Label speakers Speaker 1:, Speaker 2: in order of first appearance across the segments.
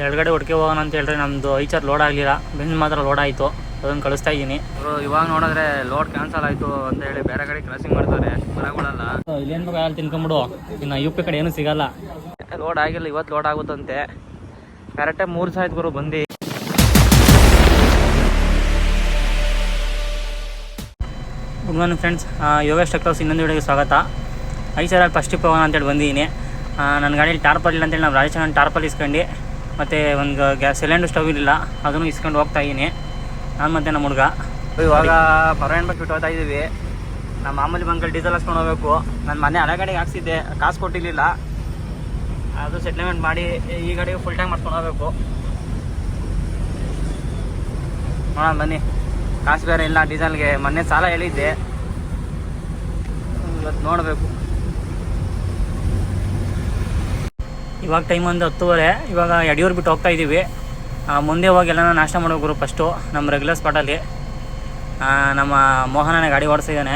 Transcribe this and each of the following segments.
Speaker 1: ಎಡಗಡೆ ಹೊಡ್ಕೆ ಹೋಗೋಣ ಅಂತ ಹೇಳ್ರಿ ನಮ್ಮದು ಐಚರ್ ಲೋಡ್ ಆಗಲಿಲ್ಲ. ಬೆಂಜ್ ಮಾತ್ರ ಲೋಡ್ ಆಯಿತು. ಅದನ್ನು ಕಳಿಸ್ತಾ ಇದ್ದೀನಿ ಇವಾಗ ನೋಡಿದ್ರೆ ಲೋಡ್ ಕ್ಯಾನ್ಸಲ್ ಆಯಿತು ಅಂತ ಹೇಳಿ ಬೇರೆ ಕಡೆ ಕ್ರಾಸಿಂಗ್ ಮಾಡ್ತಾರೆ ಬರಗೊಳ್ಳಲ್ಲ ಇಲ್ಲೇನು ಬೇಕು ಅಲ್ಲಿ ತಿನ್ಕೊಂಬಿಡು. ಇನ್ನು ಯು ಪಿ ಕಡೆ ಏನೂ ಸಿಗಲ್ಲ. ಲೋಡ್ ಆಗಿಲ್ಲ ಇವತ್ತು ಲೋಡ್ ಆಗುತ್ತಂತೆ. ಕರೆಕ್ಟಾಗಿ ಮೂರು ಸಾವಿರ ಗುರು ಬಂದು. Good morning friends Yogesh tractors ಇನ್ನೊಂದು ವಿಡಿಯೋಗೆ ಸ್ವಾಗತ. ಐಸರಲ್ಲಿ ಫಸ್ಟ್ ಟ್ರಿಪ್ ಹೋಗೋಣ ಅಂತೇಳಿ ಬಂದಿದ್ದೀನಿ. ನನ್ನ ಗಾಡೀಲಿ ಟಾರ್ಪಲ್ ಇಲ್ಲ ಅಂತೇಳಿ ನಾವು ರಾಜಸ್ಥಾನ ಟಾರ್ಪಲ್ ಇಸ್ಕೊಂಡು. ಮತ್ತು ಒಂದು ಗ್ಯಾಸ್ ಸಿಲಿಂಡರ್ ಸ್ಟವ್ ಇರಲಿಲ್ಲ ಅದನ್ನು ಇಸ್ಕೊಂಡು ಹೋಗ್ತಾ ಇದ್ದೀನಿ. ನಾನು ಮತ್ತೆ ನಮ್ಮ ಹುಡುಗ. ಇವಾಗ ಪರವಾನ್ ಬಗ್ಗೆ ಬಿಟ್ಟು ಹೋಗ್ತಾ ಇದ್ದೀವಿ. ನಮ್ಮ ಮಾಮೂಲಿ ಬಂಗಲ್ ಡೀಸೆಲ್ ಹಾಕ್ಸ್ಕೊಂಡು ಹೋಗ್ಬೇಕು. ನನ್ನ ಮನೆ ಹಳೆ ಹಾಕ್ಸಿದ್ದೆ. ಕಾಸು ಕೊಟ್ಟಿರಲಿಲ್ಲ. ಅದು ಸೆಟ್ಲ್ಮೆಂಟ್ ಮಾಡಿ ಈ ಗಾಡಿಗೆ ಫುಲ್ ಟ್ಯಾಂಕ್ ಮಾಡ್ಕೊಂಡು ಹೋಗ್ಬೇಕು. ನೋಡೋಣ, ಬನ್ನಿ. ಕಾಸು ಬೇರೆ ಇಲ್ಲ ಡೀಸೆಲ್ಗೆ ಮೊನ್ನೆ ಸಾಲ ಹೇಳಿದ್ದೆ. ಇವತ್ತು ನೋಡಬೇಕು. ಇವಾಗ ಟೈಮ್ ಒಂದು ಹತ್ತುವರೆ. ಇವಾಗ ಯಡಿಯೂರು ಬಿಟ್ಟು ಹೋಗ್ತಾ ಇದ್ದೀವಿ ಮುಂದೆ ಹೋಗಿ ಎಲ್ಲ ನಾಷ್ಟ ಮಾಡೋಗ್ರು ಫಸ್ಟು ನಮ್ಮ ರೆಗ್ಯುಲರ್ ಸ್ಪಾಟಲ್ಲಿ ನಮ್ಮ ಮೋಹನನೇ ಗಾಡಿ ಓಡಿಸಿದ್ದಾನೆ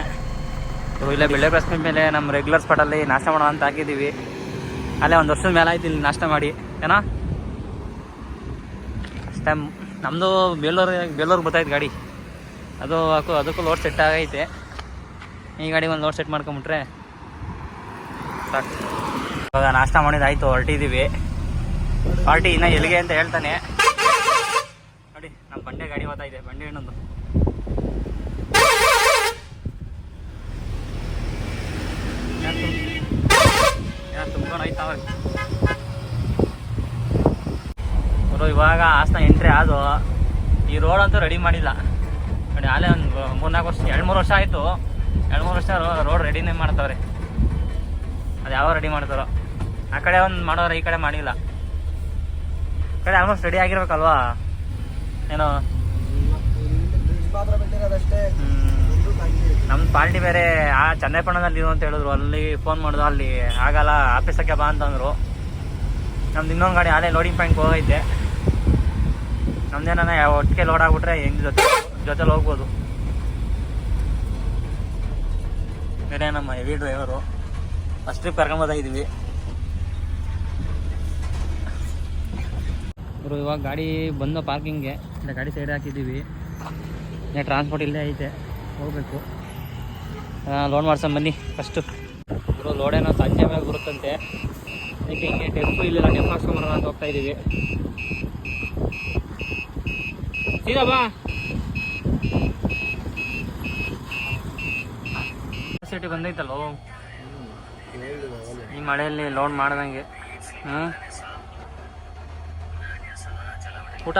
Speaker 1: ಇಲ್ಲೇ ಬೆಳ್ಳೆ ಪ್ರಶ್ನೆ ಮೇಲೆ ನಮ್ಮ ರೆಗ್ಯುಲರ್ ಸ್ಪಾಟಲ್ಲಿ ನಾಷ್ಟ ಮಾಡೋ ಅಂತ ಹಾಕಿದ್ದೀವಿ ಅಲ್ಲೇ ಒಂದು ವರ್ಷದ ಮೇಲೆ ಆಯ್ತು ಇಲ್ಲಿ ನಾಷ್ಟ ಮಾಡಿ. ಏನಾ? ಟೈಮ್ ನಮ್ಮದು ಬೇಲೂರು ಬೇಲೂರಿಗೆ ಬರ್ತಾಯಿತ್ತು ಗಾಡಿ. ಅದು ಹಾಕು, ಅದಕ್ಕೂ ಲೋಡ್ ಸೆಟ್ ಆಗೈತೆ. ಈ ಗಾಡಿ ಒಂದು ಲೋಡ್ ಸೆಟ್ ಮಾಡ್ಕೊಂಬಿಟ್ರೆ ಸಾಕು. ಇವಾಗ ನಾಷ್ಟ ಮಾಡಿದಾಯ್ತು ಹೊರಟಿದೀವಿ. ಪಾರ್ಟಿ ಇನ್ನ ಎಲ್ಲಿಗೆ ಅಂತ ಹೇಳ್ತಾನೆ. ನೋಡಿ ನಮ್ಮ ಬಂಡೆ ಗಾಡಿ ಓದ್ತಾ ಇದೆ, ಬಂಡೆ ಇನ್ನೊಂದು ತುಂಬ ಇವಾಗ ಹಾಸನ ಎಂಟ್ರಿ ಆದು ಈ ರೋಡ್ ಅಂತೂ ರೆಡಿ ಮಾಡಿಲ್ಲ. ನೋಡಿ, ಆಲೇ ಒಂದು ಮೂರ್ನಾಲ್ಕು ವರ್ಷ ಎರಡು ಮೂರು ವರ್ಷ ಆಯಿತು. ಎರಡು ಮೂರು ವರ್ಷ ರೋಡ್ ರೆಡಿನೇ ಮಾಡ್ತಾವ್ರೆ. ಅದು ಯಾವ ರೆಡಿ ಮಾಡ್ತಾರೋ? ಆ ಕಡೆ ಒಂದು ಮಾಡೋರು ಈ ಕಡೆ ಮಾಡಿಲ್ಲ. ಕಡೆ ಆಲ್ಮೋಸ್ಟ್ ರೆಡಿ ಆಗಿರ್ಬೇಕಲ್ವಾ? ಏನೋ? ನಮ್ಮ ಪಾರ್ಟಿ ಬೇರೆ ಆ ಚನ್ನೈಪಟ್ಟಣದಲ್ಲಿ ಇರು ಅಂತ ಹೇಳಿದ್ರು. ಅಲ್ಲಿ ಫೋನ್ ಮಾಡಿದ್ರು ಅಲ್ಲಿ ಆಗಲ್ಲ, ಆಫೀಸಕ್ಕೆ ಬಾ ಅಂತಂದ್ರು. ನಮ್ದು ಇನ್ನೊಂದು ಗಾಡಿ ಅಲ್ಲೇ ಲೋಡಿಂಗ್ ಪಾಯಿಂಟ್ ಹೋಗೈತೆ. ನಮ್ದೇನ ಒಟ್ಟಿಗೆ ಲೋಡ್ ಆಗ್ಬಿಟ್ರೆ ಹೆಂಗ್ ಜೊತೆ, ಜೊತೆಲಿ ಹೋಗ್ಬೋದು. ಬೇರೆ ನಮ್ಮ ಹೆವಿ ಡ್ರೈವರು ಫಸ್ಟ್ ಟ್ರಿಪ್ ಕರ್ಕೊಂಬೋದ ಇವರು ಇವಾಗ ಗಾಡಿ ಬಂದ ಪಾರ್ಕಿಂಗ್ಗೆ, ಇಲ್ಲ ಗಾಡಿ ಸೈಡ್ ಹಾಕಿದ್ದೀವಿ. ಇಲ್ಲ ಟ್ರಾನ್ಸ್ಪೋರ್ಟ್ ಇಲ್ಲೇ ಐತೆ, ಹೋಗಬೇಕು. ಲೋಡ್ ಮಾಡ್ಸೋಣ ಬನ್ನಿ ಫಸ್ಟು ಇವರು ಲೋಡೇನೋ ಸಂಜೆ ಮೇಲೆ ಬರುತ್ತಂತೆ. ಅದಕ್ಕೆ ಹಿಂಗೆ ಟೆಂಪು ಇಲ್ಲಿಲ್ಲ ಟೆಂಪು ಹಾಕ್ಸ್ಕೊಂಬರೋಣ ಅಂತ ಹೋಗ್ತಾ ಇದ್ದೀವಿ ಸೀದಾ ಬಾ. ಸಿಟಿ ಬಂದೈತಲ್ಲೋ? ಈ ಮಳೆಯಲ್ಲಿ ಲೋಡ್ ಮಾಡ್ದಂಗೆ. ಹ್ಞೂ ಊಟ?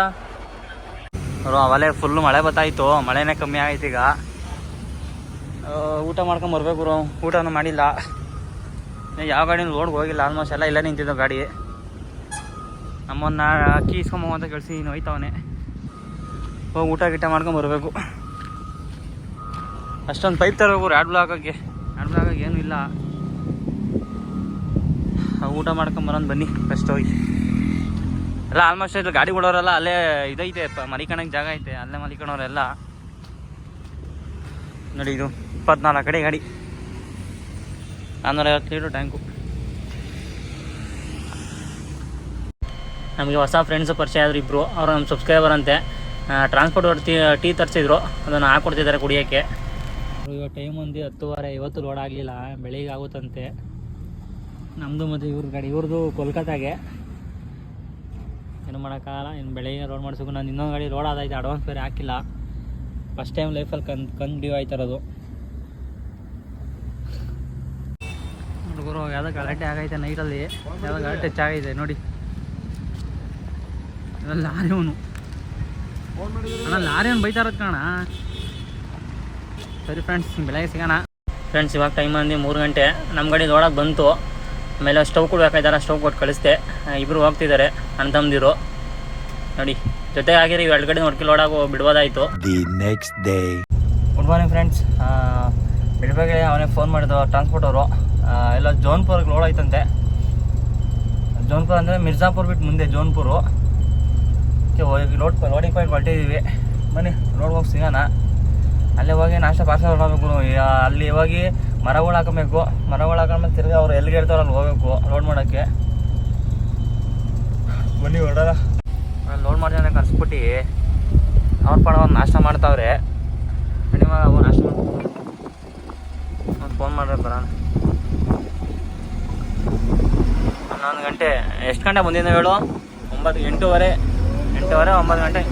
Speaker 1: ಅವಲೇ ಫುಲ್ಲು ಮಳೆ ಬತ್ತಾಯಿತು. ಮಳೆನೇ ಕಮ್ಮಿ ಆಯ್ತು ಈಗ. ಊಟ ಮಾಡ್ಕೊಂಡು ಬರ್ಬೇಕು ಗುರು. ಊಟನೂ ಮಾಡಿಲ್ಲ. ಯಾವ ಗಾಡಿನೂ ರೋಡ್ಗೆ ಹೋಗಿಲ್ಲ. ಆಲ್ಮೋಸ್ಟ್ ಎಲ್ಲ ಇಲ್ಲೇ ನಿಂತಿದ್ದು ಗಾಡಿ. ನಮ್ಮನ್ನ ಅಕ್ಕಿ ಇಸ್ಕೊಂಬ ಅಂತ ಕಳಿಸಿ ನೀನು ಹೋಯ್ತವನೆ. ಹೋಗಿ ಊಟ ಗೀಟ ಮಾಡ್ಕೊಂಡು ಬರಬೇಕು. ಅಷ್ಟೊಂದು ಪೈಪ್ ತರಬೇಕು ಎರಡು ಬ್ಲಾಕಕ್ಕೆ ಬ್ಲಾಕ್ ಆಗಿ. ಏನೂ ಇಲ್ಲ. ಊಟ ಮಾಡ್ಕೊಂಡು ಬನ್ನಿ ಫಸ್ಟ್ ಹೋಗಿ. ಎಲ್ಲ ಆಲ್ಮೋಸ್ಟ್ ಇಲ್ಲಿ ಗಾಡಿ ಓಡೋರೆಲ್ಲ ಅಲ್ಲೇ ಇದೈತೆ ಮಲಿಕಣಕ್ಕೆ ಜಾಗ ಐತೆ, ಅಲ್ಲೇ ಮಲಿಕಣೋರೆಲ್ಲ. ನೋಡಿ ಇದು ಇಪ್ಪತ್ನಾಲ್ಕು ಕಡೆ ಗಾಡಿ. ನಾನ್ನೂರ ಐವತ್ತು ಲೀಟ್ರ್ ಟ್ಯಾಂಕು. ನಮಗೆ ಹೊಸ ಫ್ರೆಂಡ್ಸು ಪರಿಚಯ ಆದರು ಇಬ್ಬರು ಅವರು ನಮ್ಮ ಸಬ್ಸ್ಕ್ರೈಬರ್ ಅಂತೆ. ಟ್ರಾನ್ಸ್ಪೋರ್ಟ್ ಟೀ ಟೀ ತರಿಸಿದ್ರು. ಅದನ್ನು ಹಾಕ್ಕೊಡ್ತಿದ್ದಾರೆ ಕುಡಿಯೋಕ್ಕೆ. ಇವಾಗ ಟೈಮ್ ಒಂದು ಹತ್ತುವರೆ ಇವತ್ತು ಲೋಡ್ ಆಗಲಿಲ್ಲ. ಬೆಳಿಗ್ಗೆ ಆಗುತ್ತಂತೆ. ನಮ್ಮದು ಮತ್ತು ಇವ್ರ ಗಾಡಿ ಇವ್ರದ್ದು ಕೋಲ್ಕತ್ತಾಗೆ. ಏನು ಮಾಡೋಕ್ಕಾಗಲ್ಲ, ಇನ್ನು ಬೆಳಗ್ಗೆ ರೋಡ್ ಮಾಡಿಸ್ಬೇಕು ನಾನು ಇನ್ನೊಂದು ಗಾಡಿ ರೋಡ್ ಆದೈತೆ ಅಡ್ವಾನ್ಸ್ ಬೇರೆ ಹಾಕಿಲ್ಲ. ಫಸ್ಟ್ ಟೈಮ್ ಲೈಫಲ್ಲಿ ಕನ್ ಕಂಡು ಆಯ್ತಿರೋದು ಹುಡುಗರು ಯಾವುದೋ ಗಲಾಟೆ ಆಗೈತೆ ನೈಟಲ್ಲಿ ಯಾವುದೋ ಗಲಾಟೆ ಹೆಚ್ಚಾಗೈತೆ ನೋಡಿ. ಲಾರಿ ಅವನು. ಅಣ್ಣ ಲಾರಿ ಅವ್ನು ಬೈತಾ ಕಾಣ ಸರಿ ಫ್ರೆಂಡ್ಸ್ ಬೆಳಗ್ಗೆ ಸಿಗೋಣ. ಫ್ರೆಂಡ್ಸ್ ಇವಾಗ ಟೈಮ್ ಅಂದು ಮೂರು ಗಂಟೆ. ನಮ್ಮ ಗಾಡಿ ನೋಡೋಕೆ ಬಂತು. ಆಮೇಲೆ ಸ್ಟವ್ ಕೊಡ್ಬೇಕಾಯ್ತಾರ ಸ್ಟವ್ ಕೊಟ್ಟು ಕಳಿಸ್ದೆ. ಇಬ್ಬರು ಹೋಗ್ತಿದ್ದಾರೆ ಅಣ್ಣ ತಮ್ಮದಿರು. ನೋಡಿ ಜೊತೆ ಆಗಿರಿ ಎರಡು ಕಡೆ ನೋಡ್ಕಿ ಲೋಡಾಗೋ ಬಿಡ್ಬೋದಾಯಿತು.
Speaker 2: The next day
Speaker 1: good morning friends ಬಿಡ್ಬೇಗೆ ಅವನೇ ಫೋನ್ ಮಾಡಿದ ಟ್ರಾನ್ಸ್ಪೋರ್ಟ್ ಅವರು. ಎಲ್ಲ ಜೋನ್ಪುರ್ಗೆ ಲೋಡ್ ಆಯ್ತಂತೆ. ಜೋನ್ಪುರ್ ಅಂದರೆ ಮಿರ್ಜಾಪುರ್ ಬಿಟ್ಟು ಮುಂದೆ ಜೋನ್ಪುರು. ಓಕೆ ಹೋಗಿ ಲೋಡ್ ಲೋಡಿಂಗ್ ಪಾಯಿಂಟ್ ಹೊರಟಿದ್ದೀವಿ ಬನ್ನಿ ರೋಡ್ ಹೋಗಿ ಸಿಗೋಣ. ಅಲ್ಲೇ ಹೋಗಿ ನಾಷ್ಟ ಪಾರ್ಸಲ್ ಹೊರಡಬೇಕು ಅಲ್ಲಿ ಹೋಗಿ ಮರಗಳು ಹಾಕಬೇಕು. ಮರಗಳು ಹಾಕೊಂಡ್ಮೇಲೆ ತಿರ್ಗಿ ಅವ್ರು ಎಲ್ಲಿಗೆ ಇರ್ತಾರೆ ಅಲ್ಲಿ ಹೋಗ್ಬೇಕು ಲೋಡ್ ಮಾಡೋಕ್ಕೆ.
Speaker 2: ಬನ್ನಿ ಹೊರಡಲ್ಲ
Speaker 1: ಲೋಡ್ ಮಾಡ್ದೆ ಕನ್ಸ್ಬಿಟ್ಟು ಅವ್ರ ಪಾಡ ಒಂದು ನಾಷ್ಟ ಮಾಡ್ತಾವ್ರೆ. ಕಡಿಮೆ ಅವ್ರು ನಾಷ್ಟ ಮಾಡ್ತಾರೆ ಫೋನ್ ಮಾಡ್ರೆ ಬರೋಣ. ಹನ್ನೊಂದು ಗಂಟೆ, ಎಷ್ಟು ಗಂಟೆ ಮುಂದಿನ ಹೇಳು? ಒಂಬತ್ತು ಎಂಟೂವರೆ. ಎಂಟೂವರೆ ಒಂಬತ್ತು ಗಂಟೆ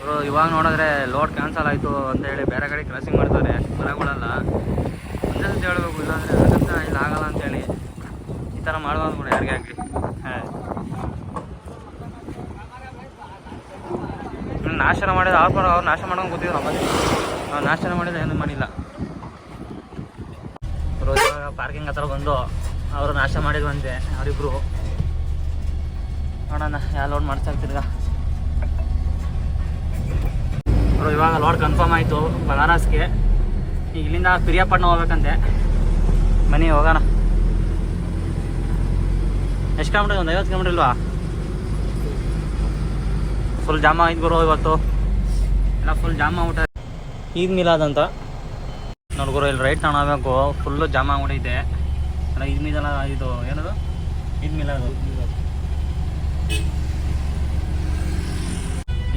Speaker 1: ಇವರು ಇವಾಗ ನೋಡಿದ್ರೆ ಲೋಡ್ ಕ್ಯಾನ್ಸಲ್ ಆಯಿತು ಅಂತ ಹೇಳಿ ಬೇರೆ ಕಡೆ ಕ್ರಾಸಿಂಗ್ ಮಾಡ್ತಾರೆ, ಅಷ್ಟು ಬರಗೊಳ್ಳಲ್ಲ ಒಂದೇ ಸತಿ ಹೇಳಬೇಕು ಇಲ್ಲಾಂದರೆ ಆಗತ್ತ, ಇಲ್ಲ ಆಗಲ್ಲ ಅಂತೇಳಿ ಈ ಥರ ಮಾಡ್ಬಾರ್ದು ಕೂಡ ಯಾರಿಗೆ ಆಗಲಿ. ನಾಶನ ಮಾಡಿದ ಅವ್ರ ಅವ್ರು ನಾಶ ಮಾಡ್ಕೊಂಡು ಕೂತಿದ್ರು ಮತ್ತೆ ನಾವು ನಾಶನ ಮಾಡಿದ್ರೆ ಏನು ಮಾಡಿಲ್ಲ ಪಾರ್ಕಿಂಗ್ ಹತ್ರ ಬಂದು ಅವರು ನಾಶ ಮಾಡಿದ್ವಂತೆ, ಅವರಿಬ್ರು. ನೋಡೋಣ ಯಾವ ಲೋಡ್ ಮಾಡ್ತಾ ಇರ್ತೀರ ಅವರು ಇವಾಗ ಲಾಡ್ ಕನ್ಫರ್ಮ್ ಆಯಿತು ಬನಾರಸ್ಗೆ ಈಗ ಇಲ್ಲಿಂದ ಪಿರಿಯಾಪಟ್ಟಣ ಹೋಗ್ಬೇಕಂತೆ. ಬನ್ನಿ, ಹೋಗೋಣ. ಎಷ್ಟು ಕಿಲೋಮೀಟರ್ ಒಂದು ಐವತ್ತು ಕಿಲೋಮೀಟ್ರ್ ಇಲ್ವಾ? ಫುಲ್ ಜಾಮ ಆಯ್ತು ಗುರು ಇವತ್ತು. ಎಲ್ಲ ಫುಲ್ ಜಾಮ್ ಆಗ್ಬಿಟ್ಟೆ ಈದ್ ಮಿಲಾದ್ ಅಂತ. ನೋಡಿ ಗುರು, ಇಲ್ಲಿ ರೈಟ್ ತಗೊಳ್ಬೇಕು ಫುಲ್ಲು ಜಾಮ್ ಆಗ್ಬಿಟ್ಟೈತೆ ಅಲ್ಲ, ಈದ್ ಮಿಲಾದ ಇದು, ಏನದು? ಈದ್ ಮಿಲಾದು.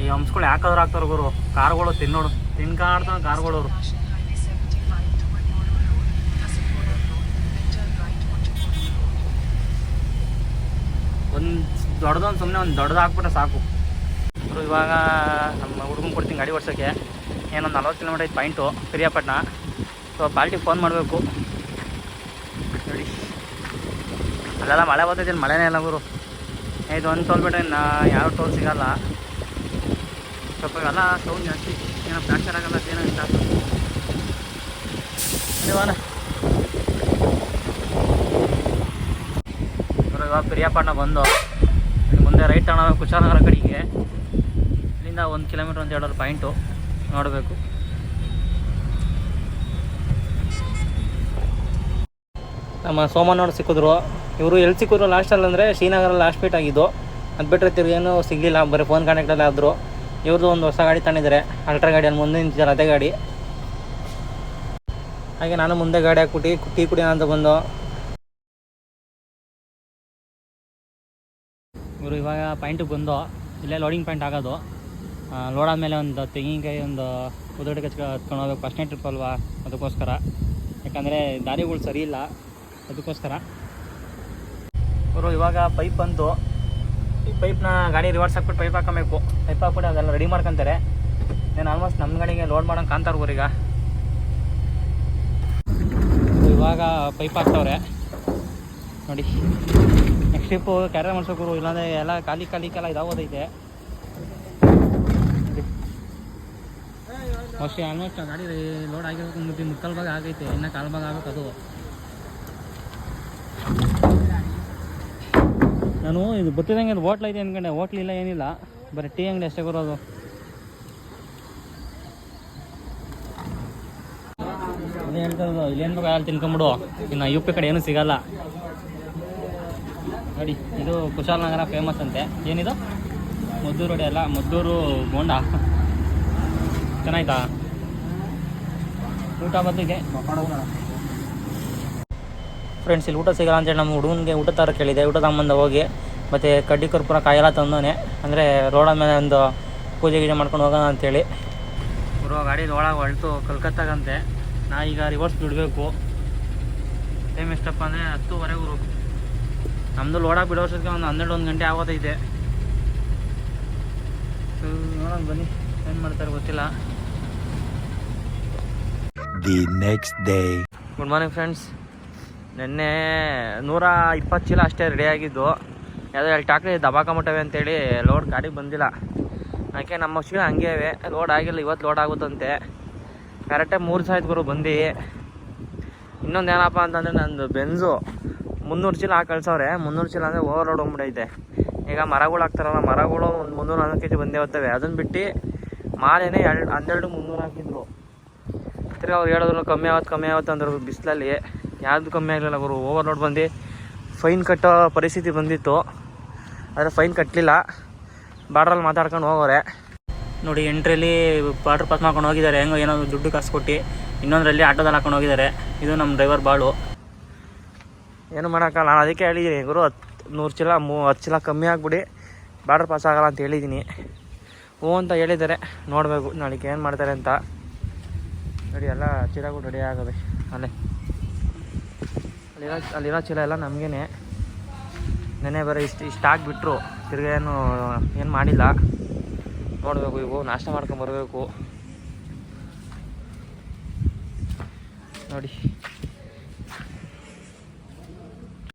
Speaker 1: ಈ ಹಂಸ್ಗಳು ಯಾಕಾದ್ರೂ ಹಾಕ್ತಾರೆ ಗುರು. ಕಾರ್ಗಳು ತಿನ್ನೋಡು ತಿನ್ಕಾಡ್ತಾನ ಕಾರ್ಗಳು ಅವರು ಒಂದು ದೊಡ್ಡದೊಂದು ಸುಮ್ಮನೆ ಒಂದು ದೊಡ್ಡದು ಹಾಕ್ಬಿಟ್ರೆ ಸಾಕು. ಗುರು, ಇವಾಗ ನಮ್ಮ ಹುಡುಗನ್ ಕೊಡ್ತೀನಿ ಗಾಡಿ ಓಡ್ಸೋಕ್ಕೆ ಏನೊಂದು ನಲ್ವತ್ತು ಕಿಲೋಮೀಟರ್ ಐದು ಪಾಯಿಂಟು ಪಿರಿಯಾಪಟ್ಟಣ ಸೊ ಬಾಲ್ಟಿಗೆ ಫೋನ್ ಮಾಡಬೇಕು. ನೋಡಿ. ಅಲ್ಲೆಲ್ಲ ಮಳೆ ಬರ್ತೈತೆ ಮಳೆನೇ ಇಲ್ಲ ಗುರು. ಇದು ಒಂದು ಟೋಲ್ ಬಿಟ್ಟರೆ ಇನ್ನು ಯಾವ ಟೋಲ್ ಸಿಗಲ್ಲ. ಸ್ವಲ್ಪ ಎಲ್ಲ ಸೌಂಡ್ ಜಾಸ್ತಿ. ಏನೋ ಫ್ರ್ಯಾಕ್ಚರ್ ಆಗಲ್ಲ ಏನೋ ಅಂತ ಇವ್ರು ಇವಾಗ ಪಿರಿಯಾಪಟ್ಟಣ ಬಂದು ಮುಂದೆ ರೈಟ್ ತಗೊಳ್ಳೋದು ಕುಶಾಲನಗರ ಕಡೆಗೆ. ಇಲ್ಲಿಂದ ಒಂದು ಕಿಲೋಮೀಟ್ರ್ ಅಂತ ಹೇಳೋರು ಪಾಯಿಂಟು ನೋಡಬೇಕು. ನಮ್ಮ ಸೋಮನವ್ರು ಸಿಕ್ಕಿದ್ರು. ಇವರು ಎಲ್ಲಿ ಸಿಕ್ಕಿದ್ರು ಲಾಸ್ಟಲ್ಲಿ ಅಂದರೆ ಶ್ರೀನಗರ ಲಾಸ್ಟ್ ಪೀಟ್ ಆಗಿದ್ದು. ಅದು ಬಿಟ್ಟರೆ ತಿರುಗೇನು ಸಿಗಲಿಲ್ಲ. ಬರೀ ಫೋನ್ ಕಾಂಟ್ಯಾಕ್ಟಲ್ಲಿ ಆದರು. ಇವ್ರದ್ದು ಒಂದು ಹೊಸ ಗಾಡಿ ತಂದಿದ್ದಾರೆ ಅಲ್ಟ್ರಾ ಗಾಡಿ ಅಲ್ಲಿ ಮುಂದೆ ನಿಂತಿದ್ದಾರೆ ಅದೇ ಗಾಡಿ. ಹಾಗೆ ನಾನು ಮುಂದೆ ಗಾಡಿ ಹಾಕ್ಬಿಟ್ಟು ಟೀ ಕುಡಿ ಅಂತ ಬಂದು. ಇವರು ಇವಾಗ ಪಾಯಿಂಟಿಗೆ ಬಂದು, ಇಲ್ಲೇ ಲೋಡಿಂಗ್ ಪಾಯಿಂಟ್ ಆಗೋದು. ಲೋಡ್ ಆದಮೇಲೆ ಒಂದು ತೆಂಗಿನಕಾಯಿ ಒಂದು ಉದುರಡೆ ಕಚ್ಕ ಹತ್ಕೊಂಡು ಹೋಗೋದು ಫಸ್ಟ್ನೇ ಟ್ರಿಪ್ ಅಲ್ವಾ? ಅದಕ್ಕೋಸ್ಕರ. ಯಾಕಂದರೆ ದಾರಿಗಳು ಸರಿ ಇಲ್ಲ. ಅದಕ್ಕೋಸ್ಕರ. ಇವರು ಇವಾಗ ಪೈಪ್ ಬಂತು ಈ ಪೈಪ್ನ ಗಾಡಿ ರಿವರ್ಸ್ ಹಾಕ್ಬಿಟ್ಟು ಪೈಪ್ ಹಾಕಬೇಕು. ಪೈಪ್ ಹಾಕ್ಬಿಟ್ಟು ಅದೆಲ್ಲ ರೆಡಿ ಮಾಡ್ಕೊತಾರೆ. ನೀನು ಆಲ್ಮೋಸ್ಟ್ ನಮ್ಮ ಗಾಡಿಗೆ ಲೋಡ್ ಮಾಡೋಂಗೆ ಕಾಣ್ತಾರೆ ಊರೀಗ ಇವಾಗ ಪೈಪ್ ಹಾಕ್ತವ್ರೆ. ನೋಡಿ. ನೆಕ್ಸ್ಟ್ ಟ್ರಿಪ್ಪು ಕ್ಯಾರೆ ಮಾಡ್ಸೋಕು ಇಲ್ಲಾಂದರೆ ಎಲ್ಲ ಖಾಲಿ ಖಾಲಿ ಖಾಲಿಗೆಲ್ಲ ಇದಾಗೋದೈತೆ. ಮೋಸ್ಟ್ಲಿ ಆಲ್ಮೋಸ್ಟ್ ಗಾಡಿ ಲೋಡ್ ಆಗಿರೋದು ಮುಕ್ಕಲ್ ಭಾಗ ಆಗೈತೆ. ಇನ್ನು ಕಾಲು ಭಾಗ ಆಗಬೇಕು ಅದು. ನಾನು ಇದು ಗೊತ್ತಿದ್ದಂಗೆ ಇದು ಹೋಟ್ಲ್ ಐತೆ ಅಂದ್ಕೊಂಡೆ ಹೋಟ್ಲ್ ಇಲ್ಲ, ಏನಿಲ್ಲ. ಬರೀ ಟೀ ಅಂಗಡಿ ಅಷ್ಟೇ ಬರೋದು ಅದೇ ಹೇಳ್ತಾರದು ಇಲ್ಲೇನು ಬೇಕು ಅಲ್ಲಿ ತಿನ್ಕೊಂಬಿಡು. ಇನ್ನು ಯು ಪಿ ಕಡೆ ಏನೂ ಸಿಗಲ್ಲ. ನೋಡಿ, ಇದು ಕುಶಾಲನಗರ ಫೇಮಸ್ ಅಂತೆ. ಏನಿದು? ಮದ್ದೂರು ರೋಡಿ ಅಲ್ಲ, ಮದ್ದೂರು ಬೋಂಡ. ಚೆನ್ನಾಯ್ತಾ? ಊಟ ಬದಲಿಗೆ ಫ್ರೆಂಡ್ಸ್ ಇಲ್ಲಿ ಊಟ ಸಿಗಲ್ಲ ಅಂತೇಳಿ ನಮ್ಮ ಹುಡುಗನಿಗೆ ಊಟ ತರ ಕೇಳಿದೆ ಊಟ ತಗೊಂಬಂದು ಹೋಗಿ ಮತ್ತು ಕಡ್ಡಿ ಕರ್ಪೂರ ಕಾಯೆಲ್ಲ ತಂದೋನೆ ಅಂದರೆ ರೋಡ ಮೇಲೆ ಒಂದು ಪೂಜೆ ಗೀಜೆ ಮಾಡ್ಕೊಂಡು ಹೋಗೋಣ ಅಂತೇಳಿ ಬ್ರೋ ಗಾಡಿ ಒಳಗೆ ಹೊಳ್ತು ಕಲ್ಕತ್ತಾಗಂತೆ. ನಾ ಈಗ ರಿವರ್ಸ್ ಬಿಡಬೇಕು. ಟೈಮ್ ಎಷ್ಟಪ್ಪ ಅಂದರೆ ಹತ್ತುವರೆಗೆ ಗುರು ನಮ್ಮದು ಲೋಡಾಗಿ ಬಿಡೋ ವರ್ಷಕ್ಕೆ ಒಂದು ಹನ್ನೆರಡು ಒಂದು ಗಂಟೆ ಆಗೋದೈತೆ ನೋಡೋಣ ಬನ್ನಿ ಏನು ಮಾಡ್ತಾರೆ ಗೊತ್ತಿಲ್ಲ.
Speaker 2: The next day
Speaker 1: good morning friends ನಿನ್ನೆ ನೂರ ಇಪ್ಪತ್ತು ಚೀಲ ಅಷ್ಟೇ ರೆಡಿ ಆಗಿದ್ದು. ಯಾವುದೋ ಎರಡು ಟಾಕ್ರಿ ದಬಾಕೊಂಬಿಟ್ಟವೆ ಅಂತೇಳಿ ಲೋಡ್ ಗಾಡಿಗೆ ಬಂದಿಲ್ಲ. ಯಾಕೆ ನಮ್ಮ ಚೀಲ ಹಂಗೆ ಲೋಡ್ ಆಗಿಲ್ಲ, ಇವತ್ತು ಲೋಡ್ ಆಗುತ್ತಂತೆ. ಕರೆಕ್ಟಾಗಿ ಮೂರು ಸಾವಿರ ಗುರು ಬಂದು. ಇನ್ನೊಂದು ಏನಪ್ಪ ಅಂತಂದರೆ ನಂದು ಬೆನ್ಸು ಮುನ್ನೂರು ಚೀಲ ಹಾಕಿ ಕಳ್ಸವ್ರೆ. ಮುನ್ನೂರು ಚೀಲ ಅಂದರೆ ಓವರ್ ಲೋಡ್ ಹೋಗ್ಬಿಟ್ಟೈತೆ ಈಗ ಮರಗಳು ಹಾಕ್ತಾರಲ್ಲ, ಮರಗಳು ಒಂದು ಮುನ್ನೂರು ನಾಲ್ಕು ಕೆ ಜಿ ಬಂದೇ ಹೋಗ್ತವೆ. ಅದನ್ನು ಬಿಟ್ಟು ಮಾಲೇನೆ ಎರಡು, ಹನ್ನೆರಡು ಮುನ್ನೂರು ಹಾಕಿದ್ರು. ತಿರ್ಗಿ ಅವ್ರು ಹೇಳಿದ್ರು, ಕಮ್ಮಿ ಆಗುತ್ತೆ ಕಮ್ಮಿ ಆಗುತ್ತೆ ಅಂದರು ಬಿಸಿಲಲ್ಲಿ. ಯಾವುದು ಕಮ್ಮಿ ಆಗಲಿಲ್ಲ ಅವರು ಓವರ್ಲೋಡ್ ಬಂದು ಫೈನ್ ಕಟ್ಟೋ ಪರಿಸ್ಥಿತಿ ಬಂದಿತ್ತು. ಆದರೆ ಫೈನ್ ಕಟ್ಟಲಿಲ್ಲ ಬಾರ್ಡ್ರಲ್ಲಿ ಮಾತಾಡ್ಕೊಂಡು ಹೋಗೋರೆ. ನೋಡಿ ಎಂಟ್ರಲ್ಲಿ ಬಾರ್ಡ್ರ್ ಪಾಸ್ ಮಾಡ್ಕೊಂಡು ಹೋಗಿದ್ದಾರೆ. ಹೆಂಗೋ ಏನೋ ದುಡ್ಡು ಕಾಸು ಕೊಟ್ಟು
Speaker 3: ಇನ್ನೊಂದರಲ್ಲಿ ಆಟೋದಲ್ಲಿ ಹಾಕೊಂಡು ಹೋಗಿದ್ದಾರೆ. ಇದು ನಮ್ಮ ಡ್ರೈವರ್ ಬಾಳು.
Speaker 1: ಏನು ಮಾಡೋಕ್ಕಲ್ಲ? ನಾನು ಅದಕ್ಕೆ ಹೇಳಿದ್ದೀನಿ ಗುರು ಹತ್ತು ನೂರು ಚೀಲ ಮೂ ಹತ್ತು ಚೀಲ ಕಮ್ಮಿ ಆಗಿಬಿಡಿ. ಬಾರ್ಡ್ರ್ ಪಾಸ್ ಆಗಲ್ಲ ಅಂತ ಹೇಳಿದ್ದೀನಿ. ಹ್ಞೂ ಅಂತ ಹೇಳಿದ್ದಾರೆ. ನೋಡಬೇಕು ನಾಳೆಗೆ ಏನು ಮಾಡ್ತಾರೆ ಅಂತ. ನೋಡಿ, ಎಲ್ಲ ಚೀಲಗಳು ರೆಡಿ ಆಗವೆ ಅಲ್ಲೇ. ಅಲ್ಲಿರೋ ಅಲ್ಲಿರೋ ಚೀಲ ಎಲ್ಲ ನಮಗೇನೆ. ನೆನೆ ಬೇರೆ ಇಷ್ಟು ಇಷ್ಟು ಹಾಕ್ಬಿಟ್ರು ತಿರ್ಗಿ ಏನು ಏನು ಮಾಡಿಲ್ಲ. ನೋಡಬೇಕು ಇವು, ನಾಷ್ಟ ಮಾಡ್ಕೊಂಡು ಬರಬೇಕು. ನೋಡಿ.